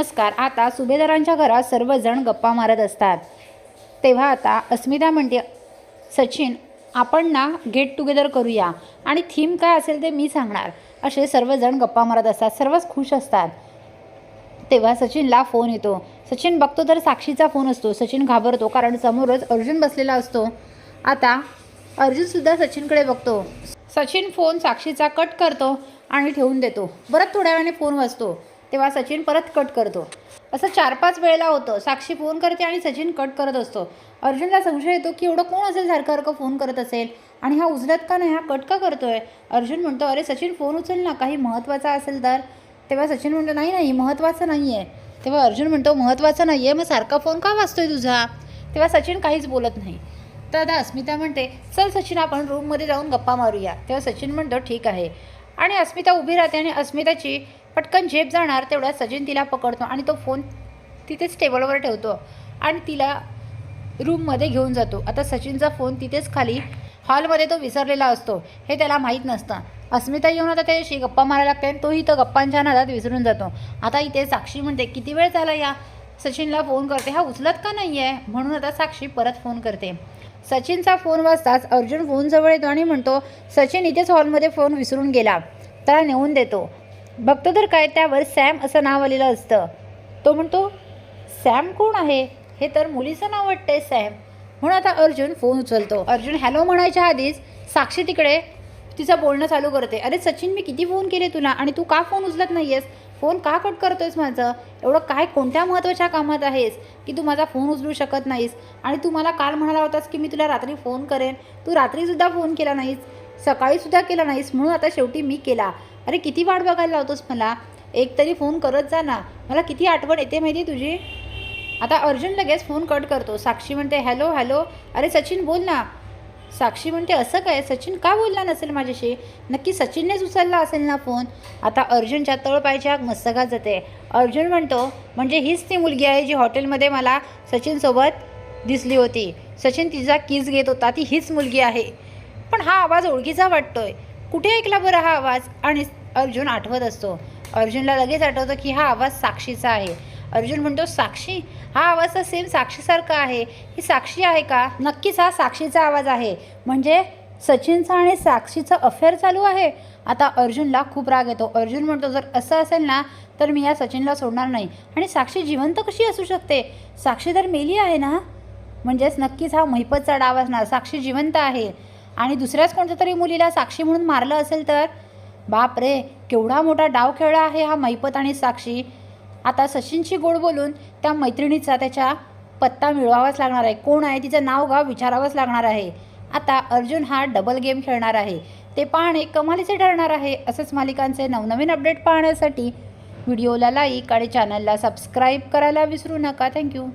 नमस्कार. आता सुभेदारांच्या घरात सर्वजण गप्पा मारत असतात. तेव्हा आता अस्मिता म्हणते सचिन आपण ना गेट टुगेदर करूया. आणि थीम काय असेल ते मी सांगणार. असे सर्वजण गप्पा मारत असतात. सर्वच खुश असतात. तेव्हा सचिनला फोन येतो. सचिन बघतो तर साक्षीचा फोन असतो. सचिन घाबरतो कारण समोरच अर्जुन बसलेला असतो. आता अर्जुनसुद्धा सचिनकडे बघतो. सचिन फोन साक्षीचा कट करतो आणि ठेवून देतो. परत थोड्या वेळाने फोन वाजतो. तेव्हा सचिन परत कट करतो. असं चार पाच वेळेला होतं. साक्षी फोन करते आणि सचिन कट करत असतो. अर्जुनला संशय येतो की एवढं कोण असेल सारखं सारखं फोन करत असेल? आणि हा उचलत का नाही? हा कट का करतोय? अर्जुन म्हणतो अरे सचिन फोन उचल ना. काही महत्त्वाचा असेल तर. तेव्हा सचिन म्हणतो नाही नाही महत्त्वाचं नाही आहे तेव्हा अर्जुन म्हणतो महत्त्वाचं नाही आहे मग सारखा फोन का वाचतोय तुझा? तेव्हा सचिन काहीच बोलत नाही. तर आता अस्मिता म्हणते चल सचिन आपण रूममध्ये जाऊन गप्पा मारूया. तेव्हा सचिन म्हणतो ठीक आहे. आणि अस्मिता उभी राहते आणि अस्मिताची पटकन झेप जाणार तेवढ्या सचिन तिला पकडतो आणि तो फोन तिथेच टेबलवर ठेवतो आणि तिला रूममध्ये घेऊन जातो. आता सचिनचा फोन तिथेच खाली हॉलमध्ये तो विसरलेला असतो. हे त्याला माहीत नसतं. अस्मिता येऊन आता त्याच्याशी गप्पा मारायला लागते आणि तोही तो गप्पांच्या नादात विसरून जातो. आता इथे साक्षी म्हणते किती वेळ झाला या? सचिनला फोन करते हा उचलत का नाही आहे म्हणून आता साक्षी परत फोन करते. सचिनचा फोन वाजताच अर्जुन फोनजवळ येतो आणि म्हणतो सचिन इथेच हॉलमध्ये फोन विसरून गेला. त्याला नेऊन देतो. बघतो तर काय त्यावर सॅम असं नाव आलेलं असतं. तो म्हणतो सॅम कोण आहे? हे तर मुलीचं नाव वाटतंय सॅम. म्हणून आता अर्जुन फोन उचलतो. अर्जुन हॅलो म्हणायच्या आधीच साक्षी तिकडे तिचं बोलणं चालू करते. अरे सचिन मी किती फोन केले तुला आणि तू का फोन उचलत नाही आहेस फोन का कट करतोयस माझं? एवढं काय कोणत्या महत्त्वाच्या कामात आहेस? की तू माझा फोन उचलू शकत नाहीस. आणि तू मला काल म्हणाला होतास की मी तुला रात्री फोन करेन. तू रात्रीसुद्धा फोन केला नाहीस. सकाळीसुद्धा केला नाहीस. म्हणून आता शेवटी मी केला. अरे किती वाट बघायला लावतोस मला? एक तरी फोन करत जा ना. मला किती आठवण येते माहिती तुझी? आता अर्जुन लगेच फोन कट करतो. साक्षी म्हणते हॅलो हॅलो. अरे सचिन बोल ना. साक्षी म्हणते असं काय? सचिन का बोलला नसेल माझ्याशी? नक्की सचिननेच उचलला असेल ना फोन? आता अर्जुनच्या तळपायच्या मस्तकात जाते अर्जुन म्हणतो म्हणजे हीच ती मुलगी आहे जी हॉटेलमध्ये मला सचिनसोबत दिसली होती. सचिन तिचा किस घेत होता ती हीच मुलगी आहे. पण हा आवाज ओळखीचा वाटतोय. कुठे ऐकला बरं हा आवाज? आणि अर्जुन आठवत असतो. अर्जुनला लगेच आठवतं की हा आवाज साक्षीचा आहे. अर्जुन म्हणतो साक्षी हा आवाज तर सेम साक्षीसारखा आहे. ही साक्षी आहे का? नक्कीच हा साक्षीचा आवाज आहे. म्हणजे सचिनचा आणि साक्षीचं अफेअर चालू आहे. आता अर्जुनला खूप राग येतो. अर्जुन म्हणतो जर असं असेल ना तर मी या सचिनला सोडणार नाही. आणि साक्षी जिवंत कशी असू शकते? साक्षी तर मेली आहे ना? म्हणजेच नक्कीच हा महिपतचा डाव असणार साक्षी जिवंत आहे. आणि दुसऱ्याच कोणत्या तरी मुलीला साक्षी म्हणून मारलं असेल तर? बाप रे केवढा मोठा डाव खेळला आहे हा महिपत आणि साक्षी. आता सचिनशी गोड बोलून त्या मैत्रिणीचा त्याच्या पत्ता मिळवावाच लागणार आहे. कोण आहे? तिचं नाव गाव विचारावंच लागणार आहे. आता अर्जुन हा डबल गेम खेळणार आहे. ते पाहणे कमालीचे ठरणार आहे असंच मालिकांचे नवनवीन अपडेट पाहण्यासाठी व्हिडिओला लाईक आणि चॅनलला सबस्क्राईब करायला विसरू नका. थँक्यू